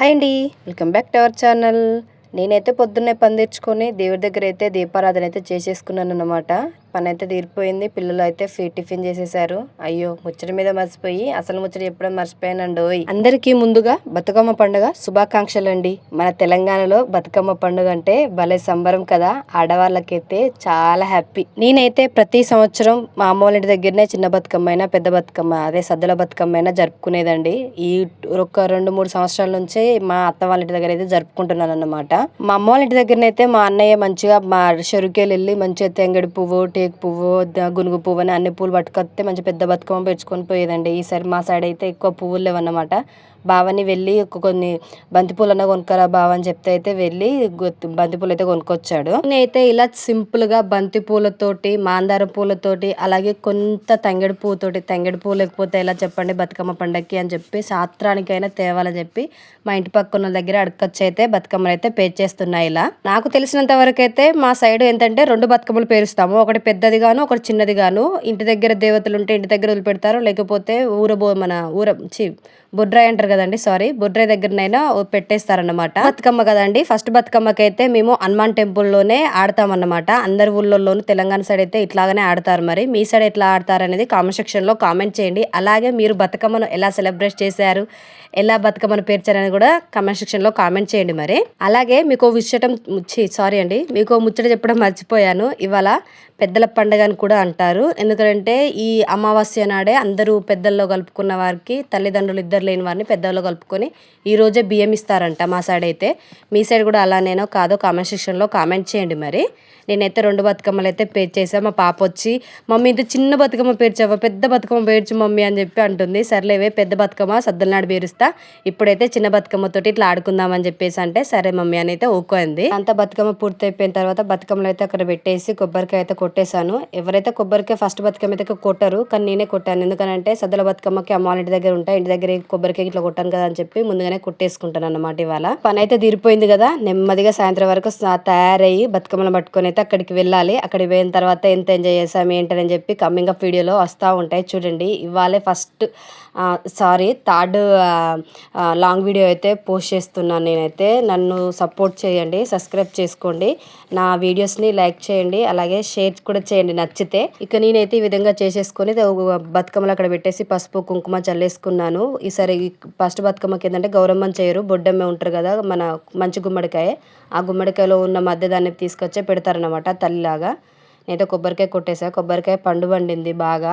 Hi అండి. Welcome back to our channel. నేనైతే పొద్దున్నే పందిర్చుకొని దేవుడి దగ్గర అయితే దీపారాధన అయితే చేసేసుకున్నాను అనమాట పని అయితే తీరిపోయింది. పిల్లలు అయితే ఫ్రీ టిఫిన్ చేసేసారు. అయ్యో ముచ్చట మీద మర్చిపోయి అసలు ముచ్చట ఎప్పుడో మర్చిపోయానండి ఓయ్ అందరికీ ముందుగా బతుకమ్మ పండుగ శుభాకాంక్షలు అండి మన తెలంగాణలో బతుకమ్మ పండుగ అంటే భలే సంబరం కదా. ఆడవాళ్ళకైతే చాలా హ్యాపీ. నేనైతే ప్రతి సంవత్సరం మా అమ్మ వాళ్ళ ఇంటి దగ్గరనే చిన్న బతుకమ్మ అయినా పెద్ద బతుకమ్మ అదే సద్దుల బతుకమ్మ అయినా జరుపుకునేదండి. ఈ ఒక రెండు మూడు సంవత్సరాల నుంచే మా అత్త వాళ్ళ ఇంటి దగ్గర అయితే జరుపుకుంటున్నాను అనమాట మా అమ్మ వాళ్ళ ఇంటి దగ్గరనైతే మా అన్నయ్య మంచిగా మా షరుకేలు వెళ్ళి మంచిగా తెంగడి పువ్వు టేక్ పువ్వు గునుగు పువ్వు అని అన్ని పూలు పట్టుకొస్తే మంచి పెద్ద బతుకమ్మ పెంచుకొని పోయేదండి. ఈసారి మా సైడ్ అయితే ఎక్కువ పువ్వులు లేవన్నమాట. బావని వెళ్ళి కొన్ని బంతిపూలన్నా కొనుక్కరా బావ అని చెప్తే అయితే వెళ్ళి బంతిపూలు అయితే కొనుక్కొచ్చాడు. నేనైతే ఇలా సింపుల్గా బంతి పూలతోటి మాందార పూలతోటి అలాగే కొంత తంగెడు పూతోటి తంగెడు పువ్వు లేకపోతే ఎలా చెప్పండి బతుకమ్మ పండక్కి అని చెప్పి సాత్రానికైనా తేవాలని చెప్పి మా ఇంటి పక్కన దగ్గర అడకొచ్చి అయితే బతుకమ్మలు అయితే పేర్చేస్తున్నాయి ఇలా. నాకు తెలిసినంత వరకు అయితే మా సైడ్ ఏంటంటే రెండు బతుకమ్మలు పేరుస్తాము. ఒకటి పెద్దదిగాను ఒకటి చిన్నదిగాను. ఇంటి దగ్గర దేవతలు ఉంటే ఇంటి దగ్గర వదిలిపెడతారు లేకపోతే ఊరబో మన ఊర చి బుడ్రాయ్ అంటారు కదండి సారీ బుడ్రాయ్ దగ్గరనైనా పెట్టేస్తారనమాట బతుకమ్మ కదండి ఫస్ట్ బతుకమ్మకి అయితే మేము హనుమాన్ టెంపుల్లోనే ఆడతామన్నమాట. అందరి ఊళ్ళలోనూ తెలంగాణ సైడ్ అయితే ఇట్లాగనే ఆడతారు మరి. మీ సైడ్ ఎట్లా ఆడతారు అనేది కామెంట్ సెక్షన్లో కామెంట్ చేయండి. అలాగే మీరు బతుకమ్మను ఎలా సెలబ్రేట్ చేశారు ఎలా బతుకమ్మను పేర్చారని కూడా కామెంట్ సెక్షన్లో కామెంట్ చేయండి మరి. అలాగే మీకు విషయం సారీ అండి. మీకు ముచ్చట చెప్పడం మర్చిపోయాను. ఇవాళ పెద్దల పండుగ అని కూడా అంటారు. ఎందుకంటే ఈ అమావాస్య నాడే అందరూ పెద్దల్లో కలుపుకున్న వారికి తల్లిదండ్రులు ఇద్దరు లేని వారిని పెద్దవాళ్ళు కలుపుకొని ఈరోజే బియ్యం ఇస్తారంట మా సైడ్ అయితే. మీ సైడ్ కూడా అలానేనో కాదో కామెంట్ సెక్షన్లో కామెంట్ చేయండి మరి. నేనైతే రెండు బతుకమ్మలు అయితే పేర్ చేసాను మా పాప వచ్చి మమ్మీ ఇంత చిన్న బతుకమ్మ పేర్చావా? పెద్ద బతుకమ్మ పేర్చు మమ్మీ అని చెప్పి అంటుంది. సర్లేవే పెద్ద బతుకమ్మ సద్దుల నాడు పేరుస్తా. ఇప్పుడైతే చిన్న బతుకమ్మతోటి ఇట్లా ఆడుకుందామని చెప్పేసి అంటే సరే మమ్మీ అని అయితే ఊకోయింది అంత బతుకమ్మ పూర్తి అయిపోయిన తర్వాత బతుకమ్మలు అయితే అక్కడ పెట్టేసి కొబ్బరికాయ అయితే కొట్టేశాను. ఎవరైతే కొబ్బరికాయ ఫస్ట్ బతుకమ్మ అయితే కొట్టరు కానీ నేనే కొట్టాను. ఎందుకంటే సద్దుల బతుకమ్మకి అమ్మ ఇంటి దగ్గర ఉంటాయి. ఇంటి దగ్గర కొబ్బరికాయ ఇట్లా కొట్టాను కదా అని చెప్పి ముందుగానే కొట్టేసుకుంటాను అన్నమాట ఇవాళ. పని అయితే తీరిపోయింది కదా. నెమ్మదిగా సాయంత్రం వరకు తయారయ్యి బతుకమ్మలు పట్టుకొని అయితే అక్కడికి వెళ్ళాలి. అక్కడికి పోయిన తర్వాత ఎంత ఎంజాయ్ చేసాం ఏంటని చెప్పి కమ్మింగ్ అప్ వీడియోలో వస్తూ ఉంటాయి చూడండి. ఇవాళే first sorry third long video అయితే పోస్ట్ చేస్తున్నాను నేనైతే. నన్ను సపోర్ట్ చేయండి సబ్స్క్రైబ్ చేసుకోండి. నా వీడియోస్ని లైక్ చేయండి అలాగే షేర్ కూడా చేయండి నచ్చితే. ఇక నేనైతే ఈ విధంగా చేసేసుకొని బతుకమ్మలు అక్కడ పెట్టేసి పసుపు కుంకుమ చల్లేసుకున్నాను. ఈ ఒకసారి ఫస్ట్ బతుకమ్మకి ఏంటంటే గౌరమ్మని చేయరు బొడ్డమ్మే ఉంటారు కదా మన మంచి గుమ్మడికాయ. ఆ గుమ్మడికాయలో ఉన్న మధ్య దాన్ని తీసుకొచ్చే పెడతారనమాట తల్లిలాగా. నేనైతే కొబ్బరికాయ కొట్టేసా. కొబ్బరికాయ పండు పండింది బాగా.